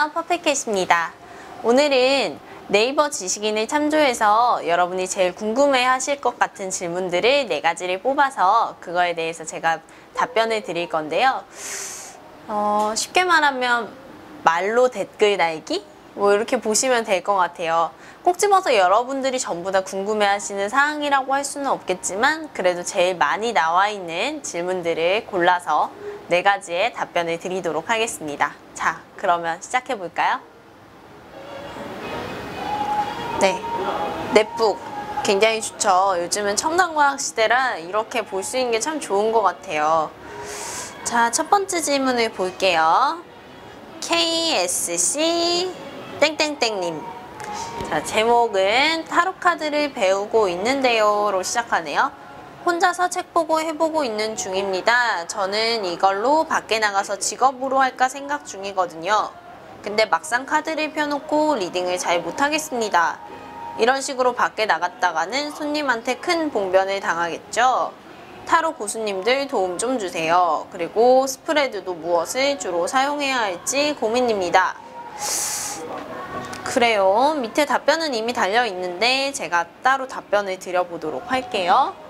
안녕하세요. 퍼펙트입니다. 오늘은 네이버 지식인을 참조해서 여러분이 제일 궁금해 하실 것 같은 질문들을 네 가지를 뽑아서 그거에 대해서 제가 답변을 드릴 건데요. 어, 쉽게 말하면 말로 댓글 달기? 뭐 이렇게 보시면 될 것 같아요. 꼭 집어서 여러분들이 전부 다 궁금해 하시는 사항이라고 할 수는 없겠지만 그래도 제일 많이 나와 있는 질문들을 골라서 네 가지의 답변을 드리도록 하겠습니다. 자, 그러면 시작해 볼까요? 네. 넷북 굉장히 좋죠. 요즘은 첨단과학 시대라 이렇게 볼 수 있는 게 참 좋은 것 같아요. 자, 첫 번째 질문을 볼게요. KSC 땡땡땡님. 자, 제목은 타로 카드를 배우고 있는데요 로 시작하네요. 혼자서 책 보고 해보고 있는 중입니다. 저는 이걸로 밖에 나가서 직업으로 할까 생각 중이거든요. 근데 막상 카드를 펴놓고 리딩을 잘 못하겠습니다. 이런 식으로 밖에 나갔다가는 손님한테 큰 봉변을 당하겠죠. 타로 고수님들 도움 좀 주세요. 그리고 스프레드도 무엇을 주로 사용해야 할지 고민입니다. 그래요. 밑에 답변은 이미 달려 있는데 제가 따로 답변을 드려보도록 할게요.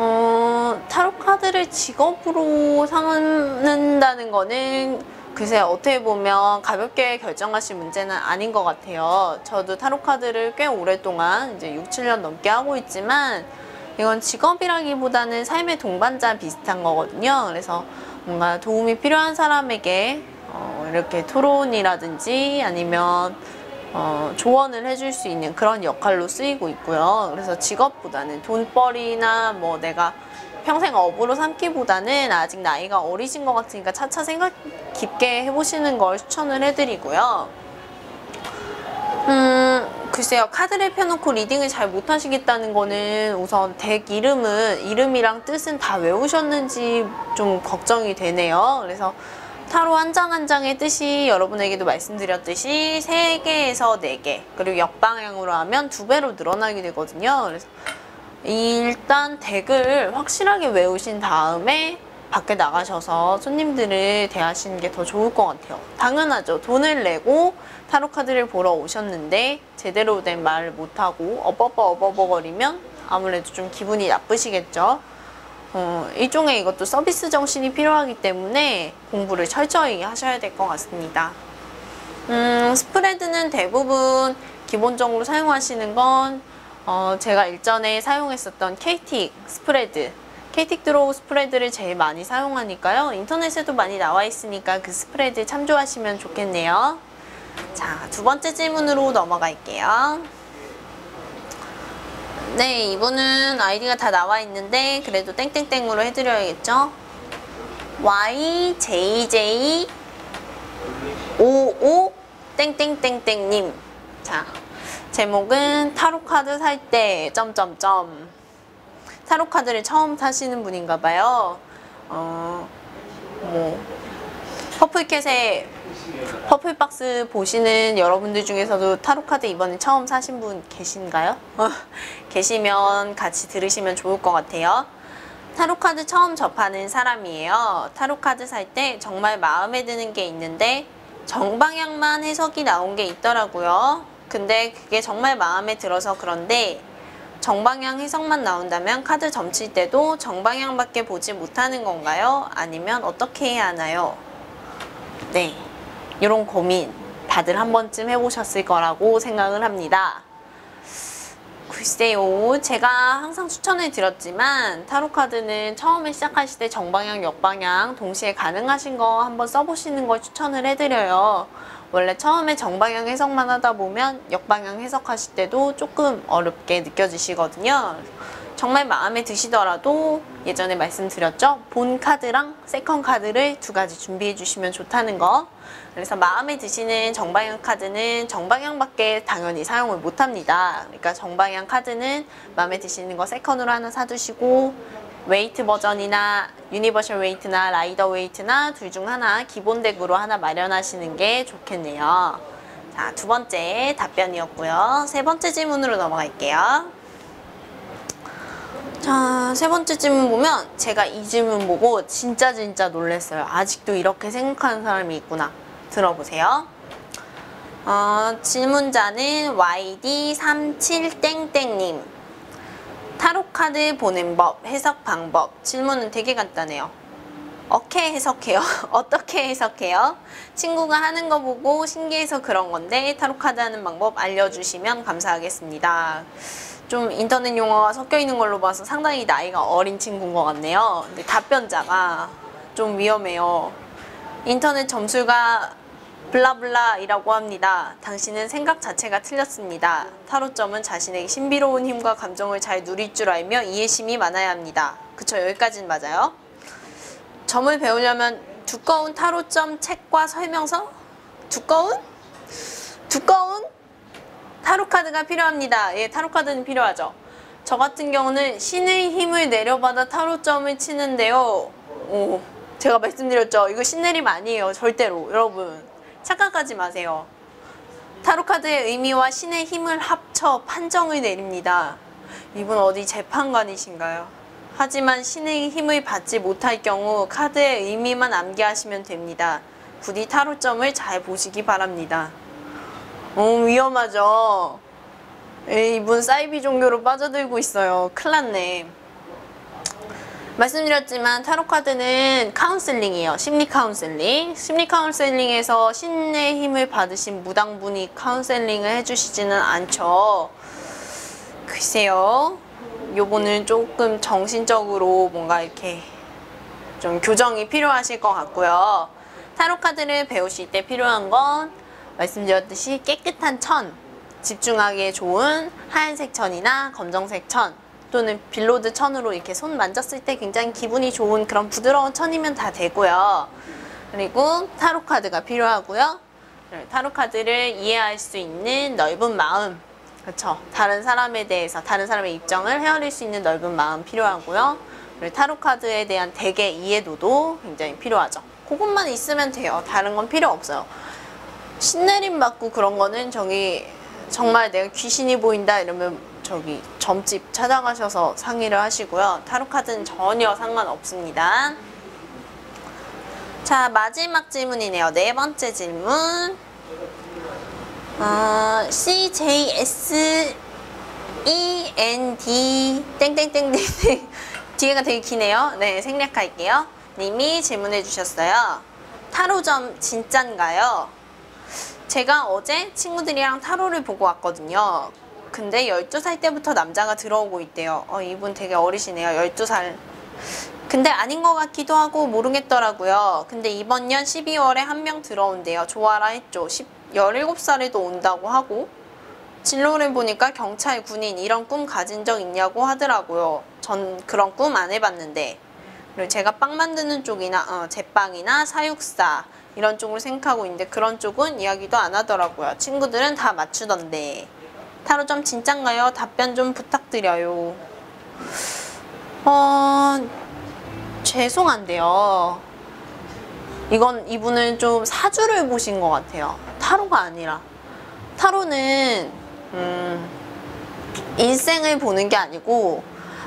어, 타로 카드를 직업으로 삼는다는 거는 글쎄 어떻게 보면 가볍게 결정하실 문제는 아닌 것 같아요. 저도 타로 카드를 꽤 오랫동안 이제 6, 7년 넘게 하고 있지만 이건 직업이라기보다는 삶의 동반자 비슷한 거거든요. 그래서 뭔가 도움이 필요한 사람에게 어, 이렇게 토론이라든지 아니면 어, 조언을 해줄 수 있는 그런 역할로 쓰이고 있고요. 그래서 직업보다는 돈벌이나 뭐 내가 평생 업으로 삼기보다는 아직 나이가 어리신 것 같으니까 차차 생각 깊게 해보시는 걸 추천을 해드리고요. 음, 글쎄요. 카드를 펴놓고 리딩을 잘 못하시겠다는 거는 우선 덱 이름은, 이름이랑 뜻은 다 외우셨는지 좀 걱정이 되네요. 그래서 타로 한 장 한 장의 뜻이 여러분에게도 말씀드렸듯이 3개에서 4개, 그리고 역방향으로 하면 2배로 늘어나게 되거든요. 그래서 일단 덱을 확실하게 외우신 다음에 밖에 나가셔서 손님들을 대하시는 게 더 좋을 것 같아요. 당연하죠. 돈을 내고 타로 카드를 보러 오셨는데 제대로 된 말을 못하고 어버버 어버버거리면 아무래도 좀 기분이 나쁘시겠죠. 어, 일종의 이것도 서비스 정신이 필요하기 때문에 공부를 철저히 하셔야 될 것 같습니다. 음, 스프레드는 대부분 기본적으로 사용하시는 건 어, 제가 일전에 사용했었던 KT 스프레드 KT 드로우 스프레드를 제일 많이 사용하니까요. 인터넷에도 많이 나와 있으니까 그 스프레드 참조하시면 좋겠네요. 자, 두 번째 질문으로 넘어갈게요. 네, 이분은 아이디가 다 나와 있는데 그래도 땡땡땡으로 해드려야겠죠? YJJ 55 땡땡땡땡님 자, 제목은 타로카드 살 때 점점점 타로카드를 처음 사시는 분인가 봐요. 어, 뭐 퍼플캣의 퍼플박스 보시는 여러분들 중에서도 타로카드 이번에 처음 사신 분 계신가요? 계시면 같이 들으시면 좋을 것 같아요. 타로카드 처음 접하는 사람이에요. 타로카드 살 때 정말 마음에 드는 게 있는데 정방향만 해석이 나온 게 있더라고요. 근데 그게 정말 마음에 들어서 그런데 정방향 해석만 나온다면 카드 점칠 때도 정방향밖에 보지 못하는 건가요? 아니면 어떻게 해야 하나요? 네. 이런 고민 다들 한 번쯤 해보셨을 거라고 생각을 합니다. 글쎄요, 제가 항상 추천을 드렸지만 타로카드는 처음에 시작하실 때 정방향, 역방향 동시에 가능하신 거 한번 써보시는 걸 추천을 해드려요. 원래 처음에 정방향 해석만 하다 보면 역방향 해석하실 때도 조금 어렵게 느껴지시거든요. 정말 마음에 드시더라도 예전에 말씀드렸죠? 본 카드랑 세컨 카드를 두 가지 준비해 주시면 좋다는 거. 그래서 마음에 드시는 정방향 카드는 정방향밖에 당연히 사용을 못 합니다. 그러니까 정방향 카드는 마음에 드시는 거 세컨으로 하나 사두시고 웨이트 버전이나 유니버셜 웨이트나 라이더 웨이트나 둘 중 하나 기본 덱으로 하나 마련하시는 게 좋겠네요. 자, 두 번째 답변이었고요. 세 번째 질문으로 넘어갈게요. 자, 세 번째 질문 보면 제가 이 질문 보고 진짜 진짜 놀랐어요. 아직도 이렇게 생각하는 사람이 있구나. 들어보세요. 어, 질문자는 YD37땡땡님. 타로카드 보는 법, 해석 방법. 질문은 되게 간단해요. 어떻게 해석해요? 어떻게 해석해요? 친구가 하는 거 보고 신기해서 그런 건데 타로카드 하는 방법 알려주시면 감사하겠습니다. 좀 인터넷 용어가 섞여 있는 걸로 봐서 상당히 나이가 어린 친구인 것 같네요. 근데 답변자가 좀 위험해요. 인터넷 점수가 블라블라이라고 합니다. 당신은 생각 자체가 틀렸습니다. 타로점은 자신에게 신비로운 힘과 감정을 잘 누릴 줄 알며 이해심이 많아야 합니다. 그쵸, 여기까지는 맞아요. 점을 배우려면 두꺼운 타로점 책과 설명서? 두꺼운? 두꺼운? 타로 카드가 필요합니다. 예, 타로 카드는 필요하죠. 저 같은 경우는 신의 힘을 내려받아 타로점을 치는데요. 오, 제가 말씀드렸죠. 이거 신내림 아니에요. 절대로. 여러분. 착각하지 마세요. 타로 카드의 의미와 신의 힘을 합쳐 판정을 내립니다. 이분 어디 재판관이신가요? 하지만 신의 힘을 받지 못할 경우 카드의 의미만 암기하시면 됩니다. 부디 타로점을 잘 보시기 바랍니다. 어, 위험하죠? 에이, 이분 사이비 종교로 빠져들고 있어요. 큰일 났네. 말씀드렸지만 타로 카드는 카운슬링이에요. 심리 카운슬링. 심리 카운슬링에서 신의 힘을 받으신 무당분이 카운슬링을 해주시지는 않죠. 글쎄요. 요거는 조금 정신적으로 뭔가 이렇게 좀 교정이 필요하실 것 같고요. 타로 카드를 배우실 때 필요한 건 말씀드렸듯이 깨끗한 천, 집중하기에 좋은 하얀색 천이나 검정색 천, 또는 빌로드 천으로 이렇게 손 만졌을 때 굉장히 기분이 좋은 그런 부드러운 천이면 다 되고요. 그리고 타로 카드가 필요하고요. 네, 타로 카드를 이해할 수 있는 넓은 마음, 그렇죠. 다른 사람에 대해서 다른 사람의 입장을 헤아릴 수 있는 넓은 마음 필요하고요. 그리고 타로 카드에 대한 대개 이해도도 굉장히 필요하죠. 그것만 있으면 돼요. 다른 건 필요 없어요. 신내림 받고 그런 거는 저기 정말 내가 귀신이 보인다 이러면 저기 점집 찾아가셔서 상의를 하시고요. 타로 카드는 전혀 상관없습니다. 자, 마지막 질문이네요. 네 번째 질문. 어, CJS END 땡땡땡땡땡 뒤에가 되게 기네요. 네, 생략할게요. 님이 질문해 주셨어요. 타로점 진짠가요? 제가 어제 친구들이랑 타로를 보고 왔거든요. 근데 12살 때부터 남자가 들어오고 있대요. 어, 이분 되게 어리시네요. 12살. 근데 아닌 것 같기도 하고 모르겠더라고요. 근데 이번 년 12월에 한 명 들어온대요. 좋아라 했죠. 10, 17살에도 온다고 하고 진로를 보니까 경찰, 군인 이런 꿈 가진 적 있냐고 하더라고요. 전 그런 꿈 안 해봤는데 그리고 제가 빵 만드는 쪽이나 어, 제빵이나 사육사 이런 쪽을 생각하고 있는데 그런 쪽은 이야기도 안 하더라고요. 친구들은 다 맞추던데 타로점 진짠가요? 답변 좀 부탁드려요. 어, 죄송한데요. 이건 이분은 좀 사주를 보신 것 같아요. 타로가 아니라. 타로는, 음, 일생을 보는 게 아니고,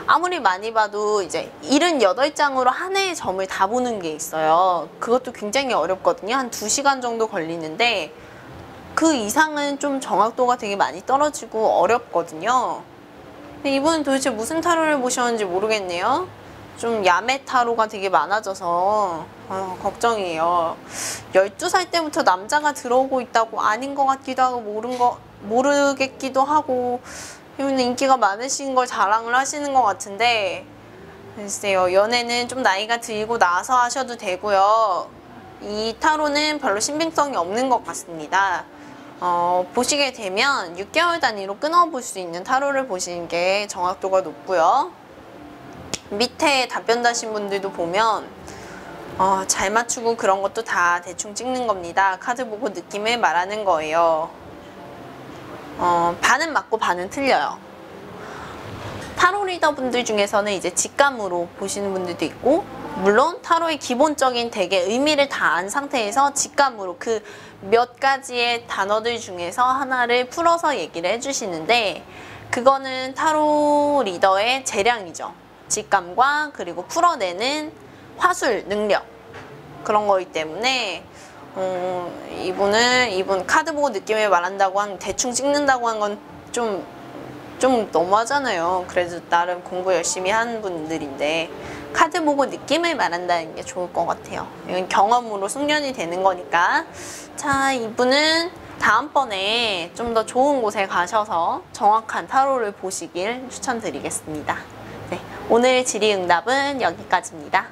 아무리 많이 봐도 이제 78장으로 한 해의 점을 다 보는 게 있어요. 그것도 굉장히 어렵거든요. 한 2시간 정도 걸리는데, 그 이상은 좀 정확도가 되게 많이 떨어지고 어렵거든요. 근데 이분은 도대체 무슨 타로를 보셨는지 모르겠네요. 좀 야매 타로가 되게 많아져서 어, 걱정이에요. 12살 때부터 남자가 들어오고 있다고 아닌 것 같기도 하고 모른 거 모르겠기도 하고 이분은 인기가 많으신 걸 자랑을 하시는 것 같은데 글쎄요 연애는 좀 나이가 들고 나서 하셔도 되고요. 이 타로는 별로 신빙성이 없는 것 같습니다. 어, 보시게 되면 6개월 단위로 끊어볼 수 있는 타로를 보시는 게 정확도가 높고요. 밑에 답변 다신 분들도 보면 어, 잘 맞추고 그런 것도 다 대충 찍는 겁니다. 카드 보고 느낌을 말하는 거예요. 어, 반은 맞고 반은 틀려요. 타로 리더 분들 중에서는 이제 직감으로 보시는 분들도 있고 물론 타로의 기본적인 되게 의미를 다 안 상태에서 직감으로 그 몇 가지의 단어들 중에서 하나를 풀어서 얘기를 해주시는데 그거는 타로 리더의 재량이죠. 직감과 그리고 풀어내는 화술 능력 그런 거기 때문에 어, 이분은 이분 카드 보고 느낌을 말한다고 한 대충 찍는다고 한건좀좀 너무하잖아요. 그래도 나름 공부 열심히 한 분들인데 카드 보고 느낌을 말한다는 게 좋을 것 같아요. 이건 경험으로 숙련이 되는 거니까. 자, 이분은 다음번에 좀 더 좋은 곳에 가셔서 정확한 타로를 보시길 추천드리겠습니다. 네, 오늘 질의응답은 여기까지입니다.